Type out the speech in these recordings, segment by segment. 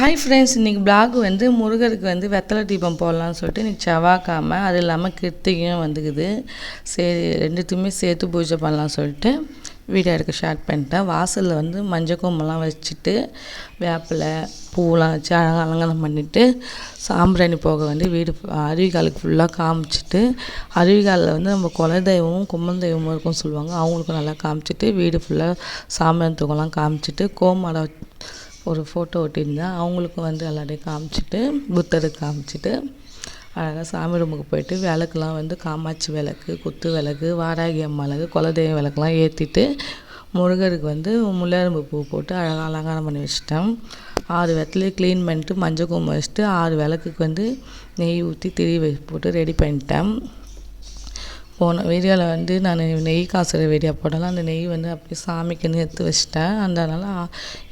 Hi friends இன்றைக்கி black வந்து முருகருக்கு வந்து வெத்தலை தீபம் போடலான்னு சொல்லிட்டு இன்றைக்கி செவ்வாய்க்கிழமை. அது இல்லாமல் கிருத்திகையும் வந்துக்குது. சரி ரெண்டுத்தையுமே சேர்த்து பூஜை பண்ணலாம்னு சொல்லிட்டு வீடியோ எடுக்க ஸ்டார்ட் பண்ணிட்டேன். வாசலில் வந்து மஞ்சள் கும்பலாம் வச்சுட்டு வேப்பிலை பூவெலாம் வச்சு அழகாக அலங்காரம் பண்ணிவிட்டு சாம்பிராணி போக வந்து வீடு அருவிகாலுக்கு ஃபுல்லாக காமிச்சிட்டு அருவிகாலில் வந்து நம்ம குலதெய்வமும் கும்பல் தெய்வமும் இருக்கும்னு சொல்லுவாங்க. அவங்களுக்கும் நல்லா காமிச்சிட்டு வீடு ஃபுல்லாக சாம்பிராணி தூக்கம்லாம் காமிச்சிட்டு கோமாடம் ஒரு ஃபோட்டோ ஒட்டியிருந்தேன் அவங்களுக்கும் வந்து எல்லாத்தையும் காமிச்சிட்டு புத்தருக்கு காமிச்சிட்டு அழகாக சாமி ரூமுக்கு போயிட்டு விளக்குலாம் வந்து காமாட்சி விளக்கு குத்து விளக்கு வாராகி அம்மாளுக்கு குலதெய்வ விளக்குலாம் ஏற்றிட்டு முருகருக்கு வந்து முள்ளரும்பு பூ போட்டு அழகாக அலங்காரம் பண்ணி வச்சுட்டேன் ஆறு வெத்தலையும் க்ளீன் பண்ணிட்டு மஞ்சள் குங்குமம் வச்சுட்டு ஆறு விளக்குக்கு வந்து நெய் ஊற்றி திரி போட்டு ரெடி பண்ணிட்டேன் போன வீடியோவில் வந்து நான் நெய் காசுகிற வீடியோ போடலாம் அந்த நெய் வந்து அப்படியே சாமிக்குன்னு எடுத்து வச்சிட்டேன். அதனால்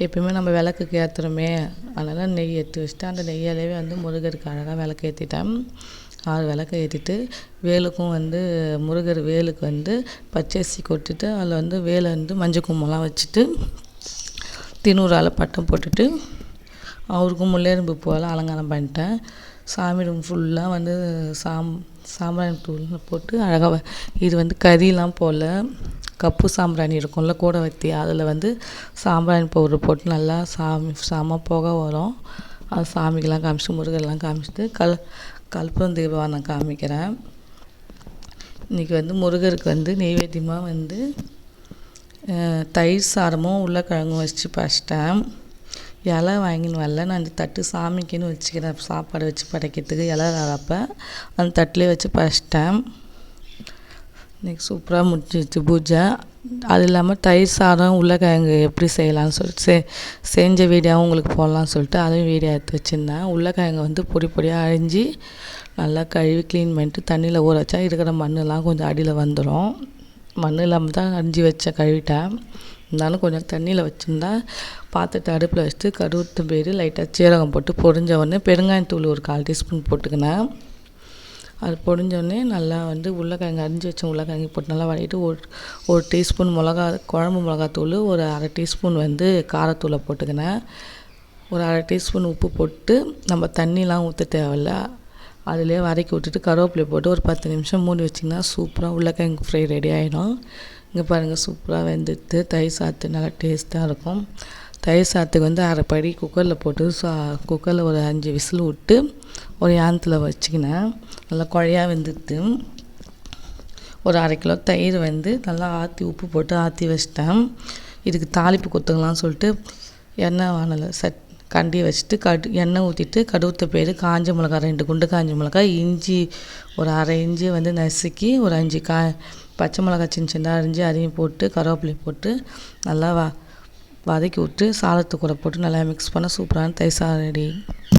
எப்பயுமே நம்ம விளக்குக்கு ஏற்றுறோமே அதனால் நெய் எடுத்து வச்சுட்டேன். அந்த நெய்யாலேயே வந்து முருகருக்கு அழகாக விளக்கு ஏற்றிட்டேன் ஆறு விளக்கு ஏற்றிட்டு வேலுக்கும் வந்து முருகர் வேலுக்கு வந்து பச்சரிசி கொட்டிட்டு அதில் வந்து வேலை வந்து மஞ்சள் கும்பலாம் வச்சுட்டு தினூறால் பட்டம் போட்டுட்டு அவருக்கும் முல்லேரும்பு பூவெல்லாம் அலங்காரம் பண்ணிட்டேன். சாமி ரூம் ஃபுல்லாக வந்து சாம் சாம்பிராணி தூள் போட்டு அழகாக இது வந்து கறிலாம் போல் கப்பு சாம்பிராணி இருக்கும்ல கூட வத்தி அதில் வந்து சாம்பிராணி பவுடர் போட்டு நல்லா சாமி சாம போக வரும். அது சாமிக்கெல்லாம் காமிச்சு முருகர்லாம் காமிச்சிட்டு கல் கல்பம் நான் காமிக்கிறேன். இன்றைக்கி வந்து முருகருக்கு வந்து நெய்வேத்தியமாக வந்து தயிர் சாதமும் உருளைக்கிழங்கும் வச்சு பச்சிட்டேன் இலை வாங்கின்னு வரல. நான் இந்த தட்டு சாமிக்குன்னு வச்சுக்கிறேன். சாப்பாடு வச்சு படைக்கிறதுக்கு இலை வரப்போ அந்த தட்டிலே வச்சு படைச்சிட்டேன். இன்றைக்கி சூப்பராக முடிஞ்சிச்சு பூஜை. அது இல்லாமல் தயிர் சாதம் உருளைக்கிழங்கு எப்படி செய்யலாம்னு சொல்லிட்டு செ செஞ்ச வீடியோவும் உங்களுக்கு போடலாம்னு சொல்லிட்டு அதையும் வீடியோ எடுத்து வச்சுருந்தேன். உருளைக்கிழங்கு வந்து பொடி பொடியாக அழிஞ்சு நல்லா கழுவி க்ளீன் பண்ணிட்டு தண்ணியில் ஊற வச்சா இருக்கிற மண்ணெலாம் கொஞ்சம் அடியில் வந்துடும் மண் இல்லாமல் தான் அரிஞ்சு வச்ச கழுவிட்டேன். இருந்தாலும் கொஞ்சம் தண்ணியில் வச்சுருந்தா பாத்திரத்தை அடுப்பில் வச்சுட்டு கருவத்து பேர் லைட்டாக சீரகம் போட்டு பொரிஞ்ச உடனே பெருங்காயத்தூள் ஒரு கால் டீஸ்பூன் போட்டுக்கினேன் அது பொடிஞ்சோடனே நல்லா வந்து உருளைக்கிழங்கு அரிஞ்சு வச்ச உருளைக்கிழங்கு போட்டு நல்லா வதக்கிட்டு ஒரு ஒரு டீஸ்பூன் மிளகா குழம்பு மிளகாத்தூள் ஒரு அரை டீஸ்பூன் வந்து காரத்தூளை போட்டுக்கினேன் ஒரு அரை டீஸ்பூன் உப்பு போட்டு நம்ம தண்ணிலாம் ஊற்ற தேவையில்ல. அதிலே வதக்கி விட்டுட்டு கருவேப்பிலை போட்டு ஒரு பத்து நிமிஷம் மூடி வச்சிங்கன்னா சூப்பராக உருளைக்கிழங்கு ஃப்ரை ரெடி ஆகிடும் இங்கே பாருங்கள் சூப்பராக வெந்துட்டு தயிர் சாத்து நல்லா டேஸ்ட்டாக இருக்கும். தயிர் சாத்துக்கு வந்து அரைப்படி குக்கரில் போட்டு சா குக்கரில் ஒரு அஞ்சு விசில் விட்டு ஒரு ஏனத்தில் வச்சுக்கினேன். நல்லா குழையாக வெந்துட்டு ஒரு அரை கிலோ தயிர் வந்து நல்லா ஆற்றி உப்பு போட்டு ஆற்றி வச்சிட்டேன். இதுக்கு தாளிப்பு கொத்துக்கலாம்னு சொல்லிட்டு எண்ணெய் வானலை சட் கண்டி வச்சுட்டு கடு எண்ணெய் ஊற்றிட்டு கடுவுத்த பேர் காஞ்ச மிளகா ரெண்டு குண்டு காஞ்ச மிளகா இஞ்சி ஒரு அரை இஞ்சி வந்து நசுக்கி ஒரு அஞ்சு கா பச்சை மிளகா சின்ன சின்னதாக அரிஞ்சு அதையும் போட்டு கருவேப்பிலை போட்டு நல்லா வ வதக்கி விட்டு சாதத்துக்கூட போட்டு நல்லா மிக்ஸ் பண்ண சூப்பரான தயிர் சாதம் ரெடி